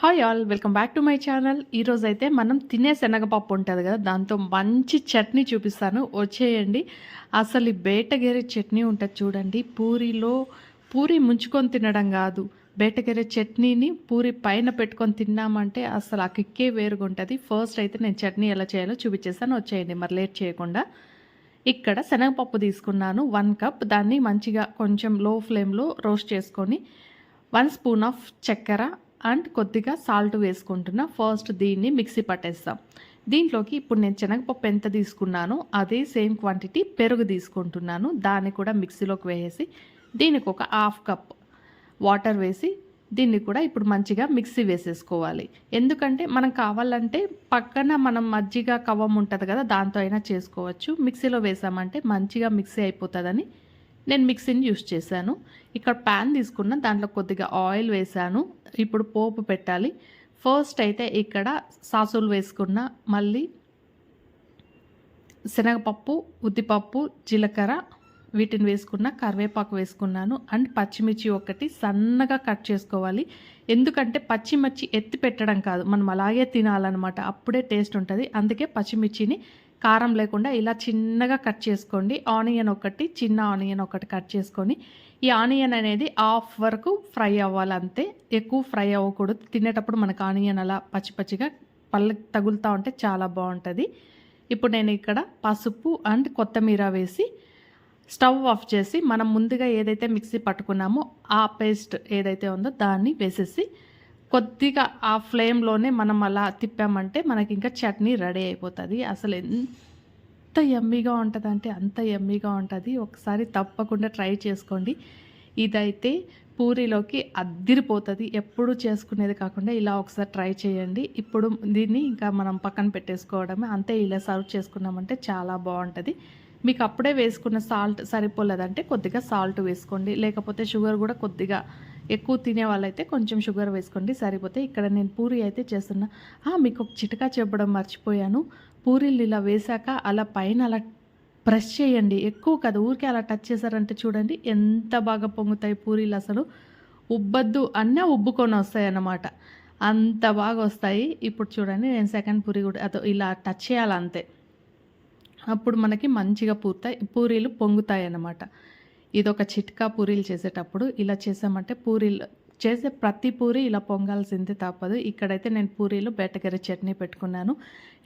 Hi all welcome back to my channel ఈరోజు అయితే మనం తినే శనగపప్పు ఉంటుంది కదా దాంతో మంచి చట్నీ చూపిస్తాను. వచ్చేయండి. అసలు ఈ బేటగేరే చట్నీ ఉంటుంది చూడండి. పూరిలో పూరి ముంచుకొని తినడం కాదు. బేటగేరే చట్నీని పూరి పైన పెట్టుకొని తిన్నామంటే అసలు ఆ కిక్కే వేరుగా ఉంటుంది. ఫస్ట్ అయితే నేను చట్నీ ఎలా చేయాలో చూపించేస్తాను. వచ్చేయండి మరి లేట్ చేయకుండా. ఇక్కడ శనగపప్పు తీసుకున్నాను. వన్ కప్ దాన్ని మంచిగా కొంచెం లో ఫ్లేమ్లో రోస్ట్ చేసుకొని వన్ స్పూన్ ఆఫ్ చక్కెర అండ్ కొద్దిగా సాల్ట్ వేసుకుంటున్నా. ఫస్ట్ దీన్ని మిక్సీ పట్టేస్తాం. దీంట్లోకి ఇప్పుడు నేను శనగపప్పు ఎంత తీసుకున్నానో అదే సేమ్ క్వాంటిటీ పెరుగు తీసుకుంటున్నాను. దాన్ని కూడా మిక్సీలోకి వేసి దీనికి ఒక హాఫ్ కప్ వాటర్ వేసి దీన్ని కూడా ఇప్పుడు మంచిగా మిక్సీ వేసేసుకోవాలి. ఎందుకంటే మనం కావాలంటే పక్కన మనం మజ్జిగ కవ్వం ఉంటుంది కదా దాంతో అయినా చేసుకోవచ్చు. మిక్సీలో వేసామంటే మంచిగా మిక్సీ అయిపోతుందని నేను మిక్సీని యూస్ చేశాను. ఇక్కడ ప్యాన్ తీసుకున్న దాంట్లో కొద్దిగా ఆయిల్ వేసాను. ఇప్పుడు పోపు పెట్టాలి. ఫస్ట్ అయితే ఇక్కడ సాసులు వేసుకున్న మళ్ళీ శనగపప్పు ఉద్దిపప్పు జీలకర్ర వీటిని వేసుకున్న కరివేపాకు వేసుకున్నాను. అండ్ పచ్చిమిర్చి ఒకటి సన్నగా కట్ చేసుకోవాలి. ఎందుకంటే పచ్చిమిర్చి ఎత్తి పెట్టడం కాదు మనం అలాగే తినాలన్నమాట. అప్పుడే టేస్ట్ ఉంటుంది. అందుకే పచ్చిమిర్చిని కారం లేకుండా ఇలా చిన్నగా కట్ చేసుకోండి. ఆనియన్ ఒకటి చిన్న ఆనియన్ ఒకటి కట్ చేసుకొని ఈ ఆనియన్ అనేది హాఫ్ వరకు ఫ్రై అవ్వాలి అంతే. ఎక్కువ ఫ్రై అవ్వకూడదు. తినేటప్పుడు మనకు ఆనియన్ అలా పచ్చి పచ్చిగా పళ్ళకి తగులుతూ ఉంటే చాలా బాగుంటుంది. ఇప్పుడు నేను ఇక్కడ పసుపు అండ్ కొత్తిమీర వేసి స్టవ్ ఆఫ్ చేసి మనం ముందుగా ఏదైతే మిక్సీ పట్టుకున్నామో ఆ పేస్ట్ ఏదైతే ఉందో దాన్ని వేసేసి కొద్దిగా ఆ ఫ్లేమ్లోనే మనం అలా తిప్పామంటే మనకి ఇంకా చట్నీ రెడీ అయిపోతుంది. అసలు ఎంత ఎమ్మీగా ఉంటుంది అంటే అంత ఎమ్మీగా ఉంటుంది. ఒకసారి తప్పకుండా ట్రై చేసుకోండి. ఇదైతే పూరీలోకి అద్దిరిపోతుంది. ఎప్పుడు చేసుకునేది కాకుండా ఇలా ఒకసారి ట్రై చేయండి. ఇప్పుడు దీన్ని ఇంకా మనం పక్కన పెట్టేసుకోవడమే. అంతే ఇలా సర్వ్ చేసుకున్నామంటే చాలా బాగుంటుంది. మీకు అప్పుడే వేసుకున్న సాల్ట్ సరిపోలేదంటే కొద్దిగా సాల్ట్ వేసుకోండి. లేకపోతే షుగర్ కూడా కొద్దిగా ఎక్కువ తినే వాళ్ళైతే కొంచెం షుగర్ వేసుకోండి సరిపోతే. ఇక్కడ నేను పూరి అయితే చేస్తున్నా. మీకు ఒక చిటకా చెప్పడం మర్చిపోయాను. పూరీలు ఇలా వేశాక అలా పైన అలా ప్రెస్ చేయండి. ఎక్కువ కదా ఊరికే అలా టచ్ చేశారంటే చూడండి ఎంత బాగా పొంగుతాయి పూరీలు అసలు. ఉబ్బద్దు అన్నా ఉబ్బుకొని వస్తాయి అన్నమాట అంత బాగా వస్తాయి. ఇప్పుడు చూడండి నేను సెకండ్ పూరి కూడా అదో ఇలా టచ్ చేయాలి అంతే అప్పుడు మనకి మంచిగా పూర్తాయి పూరీలు పొంగుతాయి అన్నమాట ఇది ఒక చిట్కా పూరీలు చేసేటప్పుడు ఇలా చేసామంటే పూరీలు చేసే ప్రతి పూరి ఇలా పొంగాల్సింది తప్పదు. ఇక్కడైతే నేను పూరీలు బెట్టగరి చట్నీ పెట్టుకున్నాను.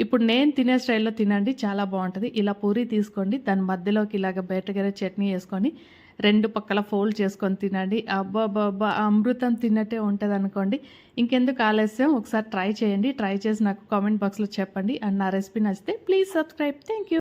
ఇప్పుడు నేను తినే స్టైల్లో తినండి చాలా బాగుంటుంది. ఇలా పూరి తీసుకోండి దాని మధ్యలోకి ఇలాగ బెట్టగరి చట్నీ వేసుకొని రెండు పక్కల ఫోల్డ్ చేసుకొని తినండి. అబ్బా అమృతం తిన్నట్టే ఉంటుంది అనుకోండి ఇంకెందుకు ఆలస్యం? ఒకసారి ట్రై చేయండి. ట్రై చేసి నాకు కామెంట్ బాక్స్లో చెప్పండి. అండ్ నా రెసిపీ నచ్చితే ప్లీజ్ సబ్స్క్రైబ్. Thank you